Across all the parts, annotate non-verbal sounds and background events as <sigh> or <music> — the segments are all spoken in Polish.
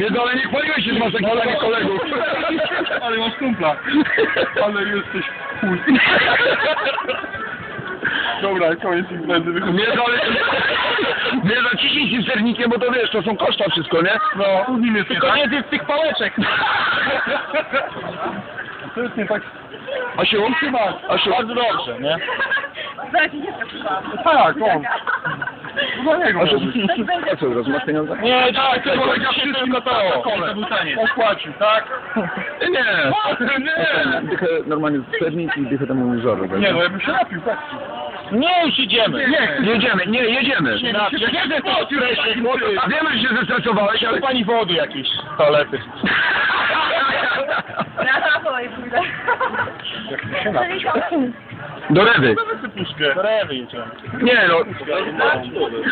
Więc ale nie chwaliłeś się, że masz takich samych kolegów. <laughs> Ale masz kumpla. Ale jesteś chuj. <laughs> Dobra, koniec imprezy. Nie, ale... Nie, zaciśnij się z sernikiem, bo to wiesz, to są koszta wszystko, nie? No, z nim jest nie Tylko tak. nie z tych pałeczek. To jest nie tak. Asiu? Asiu? Bardzo dobrze, nie? <laughs> Zaraz nie. Tak, on. Może. <laughs> a co teraz, masz pieniądze? Nie, tak, to to wszystkim tylko to. To był taniec. Opłacił, tak? <laughs> Nie. Nie. Dychę normalnie sernik i dychę temu żoru. Nie, no ja bym się napił, tak. Nie, już idziemy. Jedziemy, nie, jedziemy. Jedę to, A wiemy, że się zestresowałeś, ale... Pani wody jakieś, toalety. Ja <laughs> na kolej pójdę. Do Rewy. Puszkę. Do rewy jedziemy. Nie no.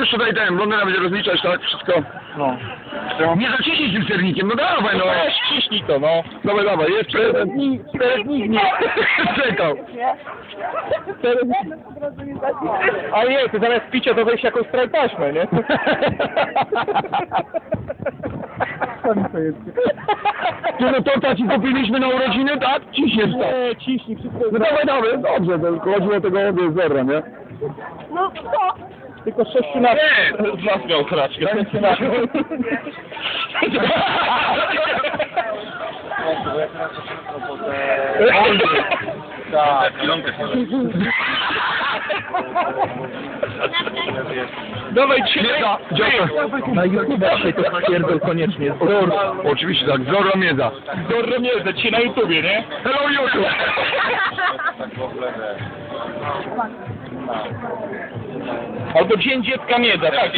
Już tutaj ten, Londyna będzie rozliczać, tak, wszystko. No. Nie zaciśnij tym sernikiem, no dawaj no. Weź, ciśnij to, no. Dawaj, dawaj, jest prezent. Teraz nikt nie czekał. A nie, ty zamiast picia to weź jakąś strajtaśmę, nie? <laughs> Ty no to ci kupiliśmy na urodziny, tak? Ciśniesz tak. Nie, ciśnij, wszystko No dawaj, dawaj, dobrze, to chodziło o tego od zera, nie? No co? Tylko sześciu lat z nas miał kraczkę. Tak. <laughs> Dawaj, trzymaj. Na YouTube się to pierdol koniecznie. Zor, oczywiście tak, Zorro Miedza. Mnie, że ci na YouTubie, nie? Hello YouTube! Albo Dzień Dziecka Miedza, tak.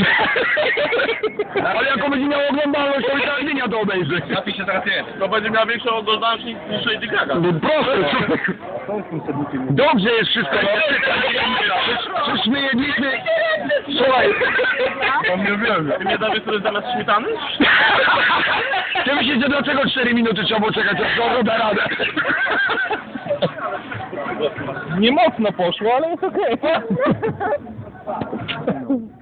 Ale jaką będzie miał oglądalność, to i ta linia to obejrzy. Napij się teraz jest. To będzie miał większą oglądalność niż niż Lady Gaga. No proszę, człowiek. Dobrze jest wszystko, no. Przecież my jedliśmy... Słuchaj. On nie wiem. Ty mnie dawiesz sobie zamiast śmietany? <laughs> Czy myślicie, dlaczego 4 minuty trzeba było czekać, aż Zorro da radę? Nie mocno poszło, ale jest okej. <laughs>